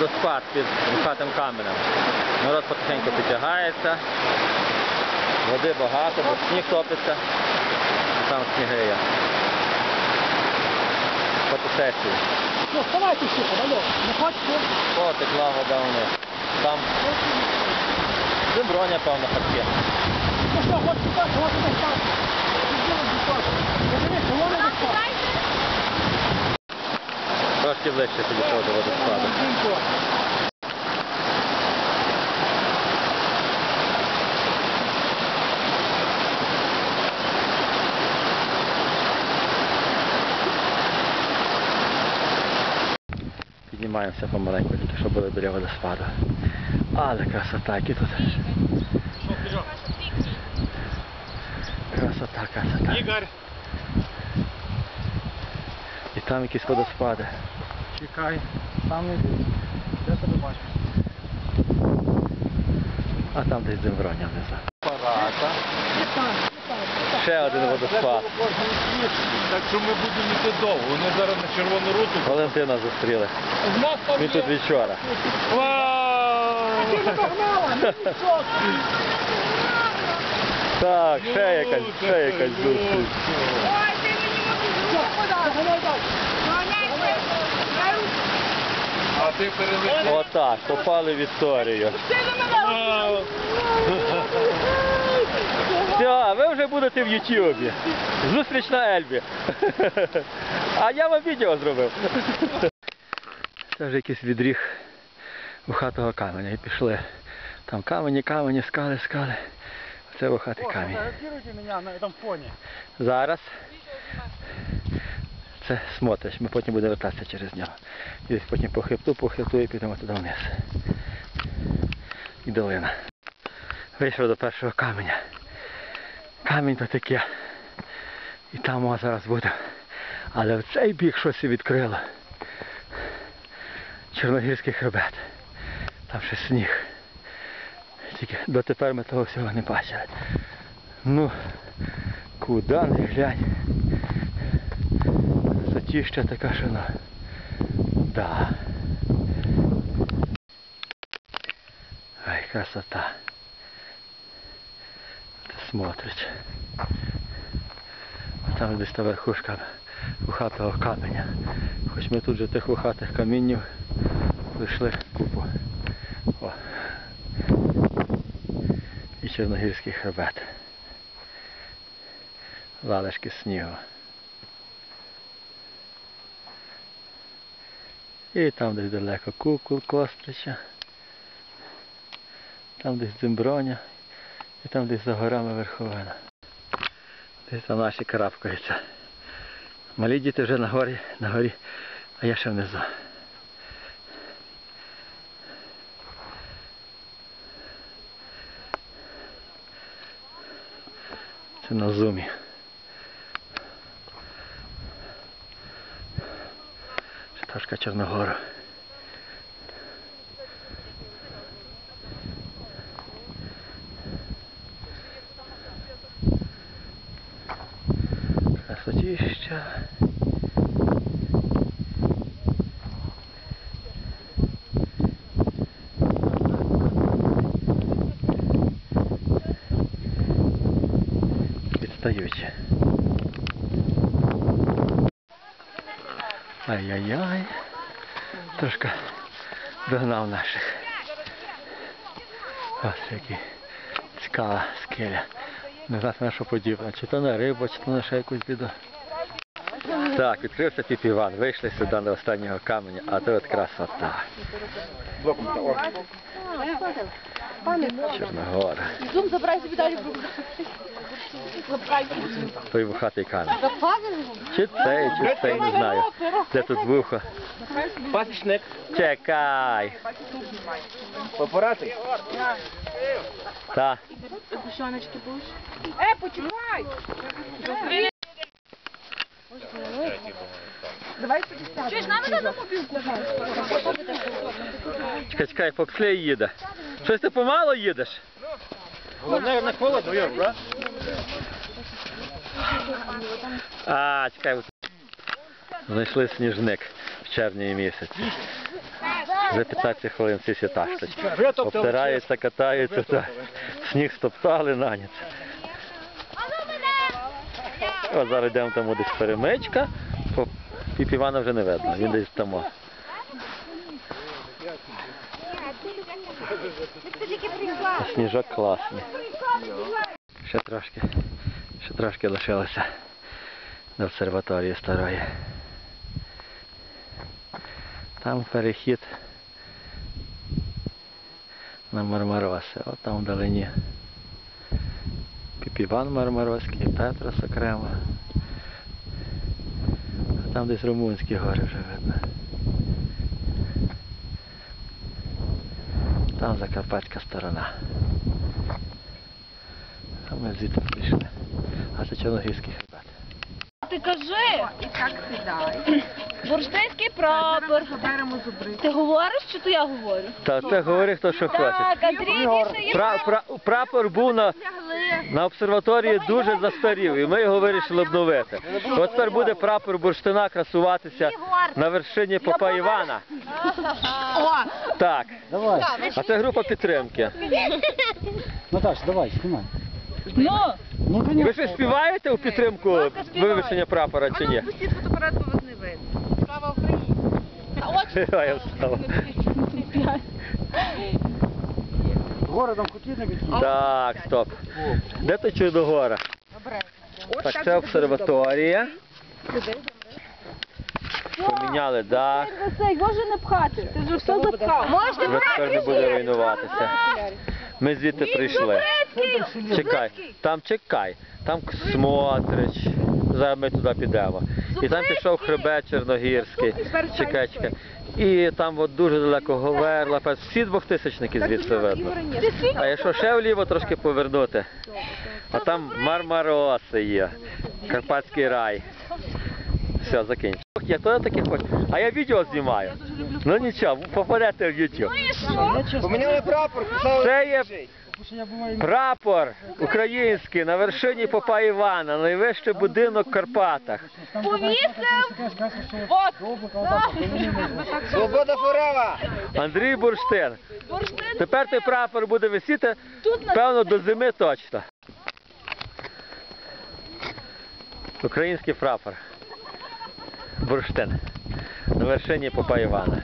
водоспад під вухатим каменем. Народ потихеньку підтягається. Води багато, бо сніг топиться. І там сніги є. Фотосесії. Ну, вставайте всі, подальок. Не хочете? О, текла вода вниз. Там зеброня, певно, хатки. Ну що, хочете так, хочете так. Подивіться, вони не так. Трошки ближче підійшов до водоспаду. Піднімаємося помаленьку, тільки що були біля водоспаду. Але красота, які тут. Красота, красота. Ігор, І там якісь водоспади. Чекай. Там не йди. Я тебе бачу. А там десь земброня внизу. Парата. Ще один водоспад. Так що ми будемо йти довго. Вони зараз на червону руту. Валентина зустріли. В нас там Він тут є. вчора. Ти не догнала, ну нічого. Так, ще якась, ще якась зустріч. Все, доганяй далі. А ти перелетів. Отак, попали в історію. Все, ви вже будете в Ютубі. Зустріч на Ельбі. А я вам відео зробив. Це вже якийсь відріг вухатого каменя. І пішли. Там камені, камені, скали, скали. Це вухатий камінь. Зараз це смотриш, ми потім будемо вертатися через нього. І потім по хребту, по хребту і підемо туди вниз. І долина. Вийшов до першого каменя. Камінь то таке. І там о, зараз буде. Але в цей бік щось відкрило. Чорногірський хребет. Там ще сніг. Тільки дотепер ми того всього не бачили. Ну, куди не глянь. Затіща така шина. Да. Ай, красота. Смотрить. А там десь та верхушка вухатого каменя. Хоч ми тут же тих вухатих каміннів пройшли купу. О. І Чорногірський хребет. Залишки снігу. І там десь далеко кукол, кострича. Там десь дзимброня. І там десь за горами верховина. Десь там наші карабкаються. Малі діти вже на горі, на горі, а я ще внизу. Це на зумі. Трошки Чорногора. Красотища. Відстають. Ай-яй-яй. Трошки догнав наших. Ось який цікава скеля. Не знати на що подібна. Чи то на рибу, чи то на ще якусь біду. Так, відкрився піпіван. Вийшли сюди до останнього каменя, а то от красота. Чорногора. Зум забирай собі далі. Той вухатий камінь. Чи цей, чи цей, не знаю. Де тут вухо? Пасічник. Чекай. Папарати. Та. Гущоночки будеш? Е, почекай! Давай сюди Чуєш, нам треба мобілку? Чекай, чекай, Фокслей їде. Щось ти помало їдеш? Головне не холодно, Йор, да? А, чекай. Знайшли сніжник в червні місяці. Вже 15 хвилин всі. Витоптали. Обтираються, катаються, та сніг стоптали на ніч. О, зараз йдемо там десь перемичка. Піп Івана вже не видно, він десь там. Сніжок класний. Ще трошки, ще трошки лишилося до обсерваторії старої. Там перехід на Мармароси. От там вдалині Піпіван Мармароський, Петрос окремо. А там десь румунські гори вже видно. Там Закарпатська сторона. А ми звідти прийшли. А це Чорногірський хребет. Ти кажи. І так сідай. Бурштинський прапор. Ти говориш, чи то я говорю? Та це говори хто що хоче. Так, Андрій більше є. Пра, пра, прапор був на, на обсерваторії дуже застарів, і ми його вирішили обновити. От тепер буде прапор бурштина красуватися на вершині Попа Івана. Так. Давай. А це група підтримки. Наташ, давай, знімай. Ну, Ну, Ви ще співаєте у підтримку вивішення прапора чи ні? пустіть фотоапарат, бо вас не видно. Слава Україні. А встала. Городом хотів не. Так, стоп. Де то Чудогора? Так, це обсерваторія. Поміняли дах. Може не пхати. Ти вже все запхав. Можете Вже тепер не буде руйнуватися. Ми звідти прийшли. Чекай, там чекай, там Смотрич. Зараз ми туди підемо. І там пішов хребет Чорногірський. Чекай, чекай. І там от дуже далеко Говерла, всі двохтисячники звідси видно. А якщо ще вліво трошки повернути, а там Мармароси є, Карпатський рай. Все, закінчу. Я теж таке хочу. А я відео знімаю. Ну нічого, попадете в YouTube. Поміняли прапор, Це є прапор український на вершині Попа Івана, найвищий будинок в Карпатах. Повісив. От. Свобода форева! Андрій Бурштин. Тепер той прапор буде висіти, певно, до зими точно. Український прапор. Бурштин. На вершині Попа Івана.